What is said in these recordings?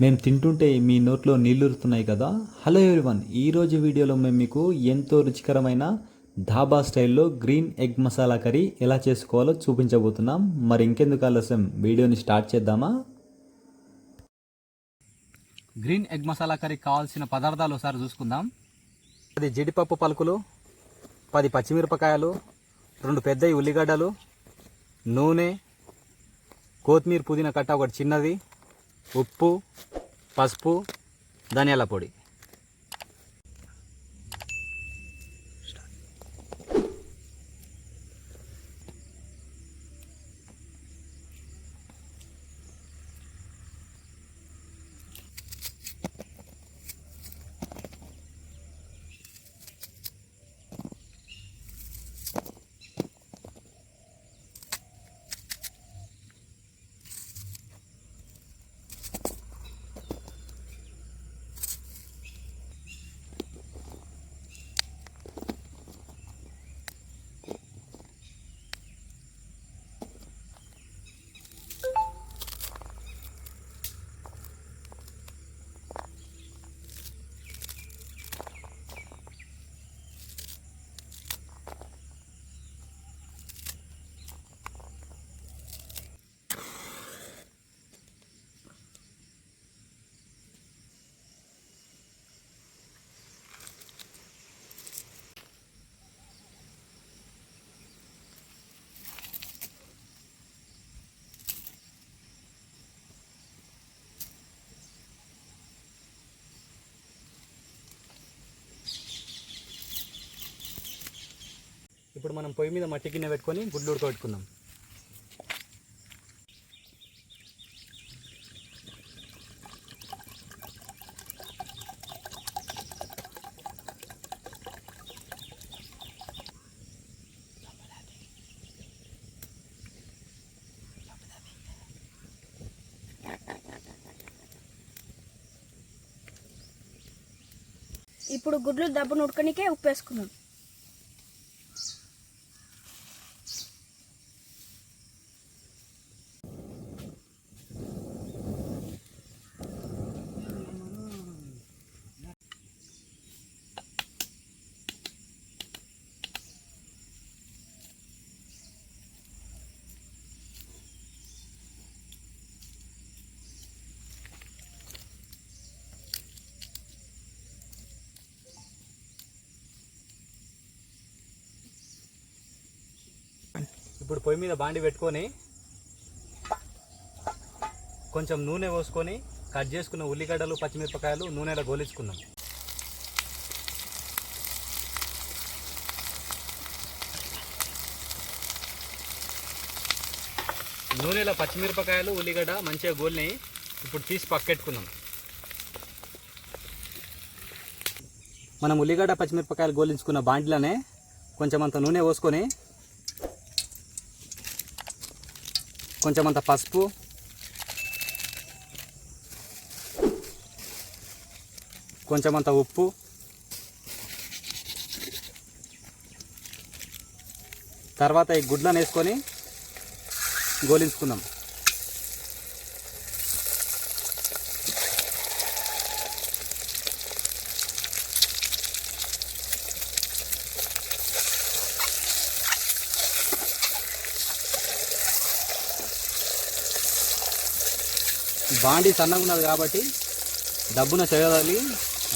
మేము తింటుంటే మీ నోట్లో నీళ్ళురుతున్నాయి కదా? హలో ఎవ్రీవన్ ఈరోజు వీడియోలో మేము మీకు ఎంతో రుచికరమైన ధాబా స్టైల్లో గ్రీన్ ఎగ్ మసాలా కర్రీ ఎలా చేసుకోవాలో చూపించబోతున్నాం. మరి ఇంకెందుకు ఆలస్యం? వీడియోని స్టార్ట్ చేద్దామా? గ్రీన్ ఎగ్ మసాలా కర్రీ కావాల్సిన పదార్థాలు ఒకసారి చూసుకుందాం. పది జీడిపప్పు పలుకులు పది పచ్చిమిరపకాయలు రెండు పెద్ద ఉల్లిగడ్డలు నూనె కొత్తిమీర పుదీనా కట్ట ఒకటి చిన్నది ఉప్పు పసుపు ధనియాల పొడి. ఇప్పుడు మనం పొయ్యి మీద మట్టి గిన్నె పెట్టుకొని గుడ్లు ఉడకబెట్టుకుందాం. ఇప్పుడు గుడ్లు దబ్బును ఉడకనికే ఉప్పు వేసుకున్నాం ఇప్పుడు పొయ్యి మీద బాండి పెట్టుకొని కొంచెం నూనె పోసుకొని కట్ చేసుకున్న ఉల్లిగడ్డలు పచ్చిమిరపకాయలు నూనెలో గోలించుకుందాం. నూనెలో పచ్చిమిరపకాయలు ఉల్లిగడ్డ మంచిగా గోలినాయి. ఇప్పుడు తీసి పక్కెట్టుకుందాం. మనం ఉల్లిగడ్డ పచ్చిమిరపకాయలు గోలించుకున్న బాండిలోనే కొంచెం అంత నూనె పోసుకొని కొంచెం అంత పసుపు. కొంచెం అంత ఉప్పు. తర్వాత ఈ గుడ్లను వేసుకొని గోలించుకుందాం. బాండి సన్నగా ఉన్నది కాబట్టి డబ్బున చేయగలి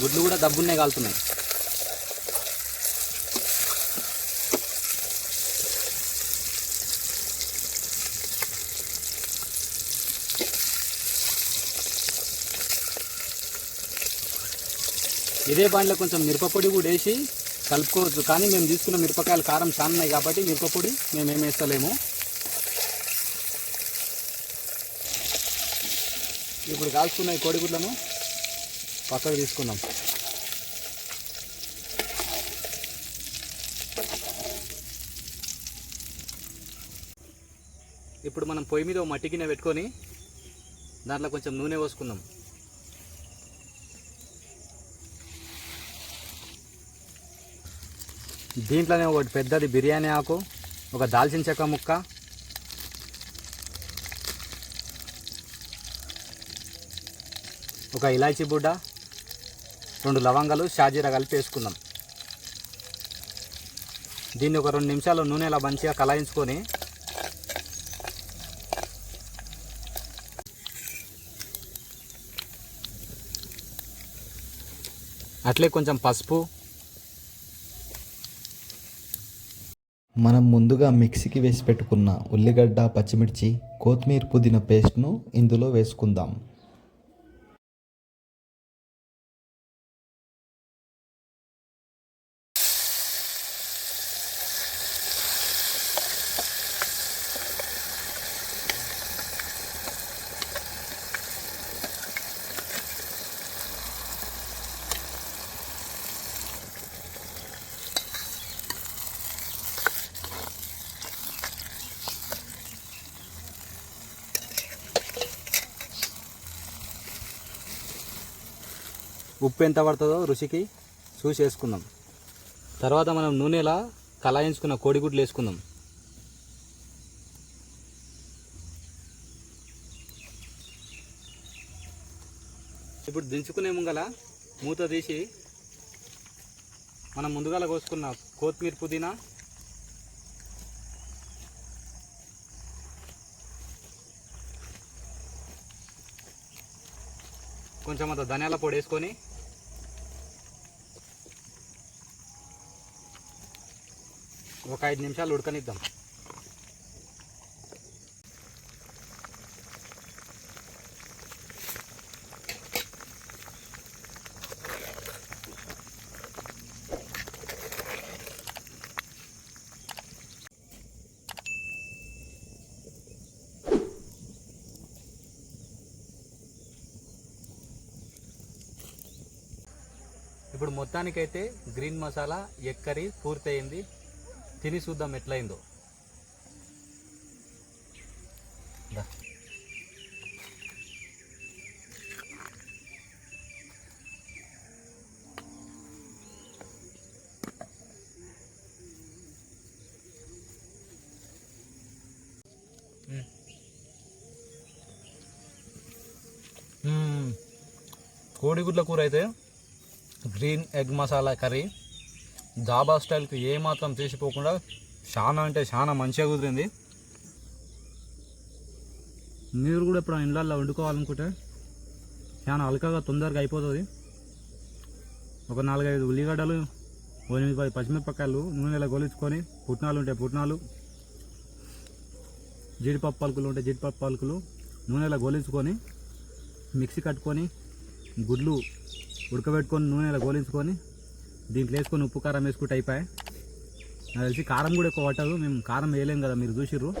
గుడ్లు కూడా డబ్బున్నే కాలుతున్నాయి. ఇదే బాండిలో కొంచెం మిరపపొడి కూడా వేసి కలుపుకోవచ్చు. కానీ మేము తీసుకున్న మిరపకాయలు కారం చాలా ఉన్నాయి కాబట్టి మిరపపొడి మేము ఏం వేస్తలేము. ఇప్పుడు కాల్చుకున్న ఈ కోడిగుడ్లను. పక్కకు తీసుకున్నాం ఇప్పుడు మనం పొయ్యి మీద మట్టి గిన్నె పెట్టుకొని దాంట్లో కొంచెం నూనె పోసుకుందాం. దీంట్లోనే ఒకటి పెద్దది బిర్యానీ ఆకు ఒక దాల్చిన చెక్క ముక్క ఒక ఇలాచీ బుడ్డ రెండు లవంగాలు షాజీరా కలిపి వేసుకుందాం. దీన్ని ఒక రెండు నిమిషాలు నూనెలా మంచిగా కలాయించుకొని అట్లే కొంచెం పసుపు. మనం ముందుగా మిక్సీకి వేసి పెట్టుకున్న ఉల్లిగడ్డ పచ్చిమిర్చి కొత్తిమీర పుదీనా పేస్ట్ను ఇందులో వేసుకుందాం. ఉప్పు ఎంత పడుతుందో రుచికి చూసి వేసుకుందాం తర్వాత మనం నూనెలా కలాయించుకున్న కోడిగుడ్లు వేసుకుందాం. ఇప్పుడు దించుకునే ముంగల మూత తీసి మనం ముందుగాల కోసుకున్న కొత్తిమీర పుదీనా కొంచెం అంత ధనియాల పొడి వేసుకొని ఒక ఐదు నిమిషాలు ఉడకనిద్దాం. ఇప్పుడు మొత్తానికైతే గ్రీన్ మసాలా ఎక్కరి పూర్తయింది. తిని చూద్దాం ఎట్లయిందో దా. మ్మ్. మ్మ్. కోడిగుడ్ల కూర అయితే green egg masala curry dhaba స్టైల్కి ఏమాత్రం తీసిపోకుండా చాలా అంటే చాలా మంచిగా కుదిరింది. మీరు కూడా ఇప్పుడు ఇండ్లల్లో వండుకోవాలనుకుంటే చాలా అలకగా తొందరగా అయిపోతుంది. ఒక నాలుగైదు ఉల్లిగడ్డలు ఎనిమిది పది పచ్చిమిరపకాయలు నూనెలో గోలించుకొని పుట్నాలు ఉంటే పుట్నాలు జీడిపప్పు పలుకులు ఉంటే జీడిపప్పు పలుకులు నూనెలో గోలించుకొని మిక్సీ కట్టుకొని గుడ్లు ఉడకబెట్టుకొని నూనెలో గోలించుకొని దీంట్లో వేసుకొని ఉప్పు కారం వేసుకుంటే అయిపోయాయి. నాకు తెలిసి కారం కూడా ఎక్కువ పట్టదు. మేము కారం వేయలేం కదా మీరు చూసిర్రు.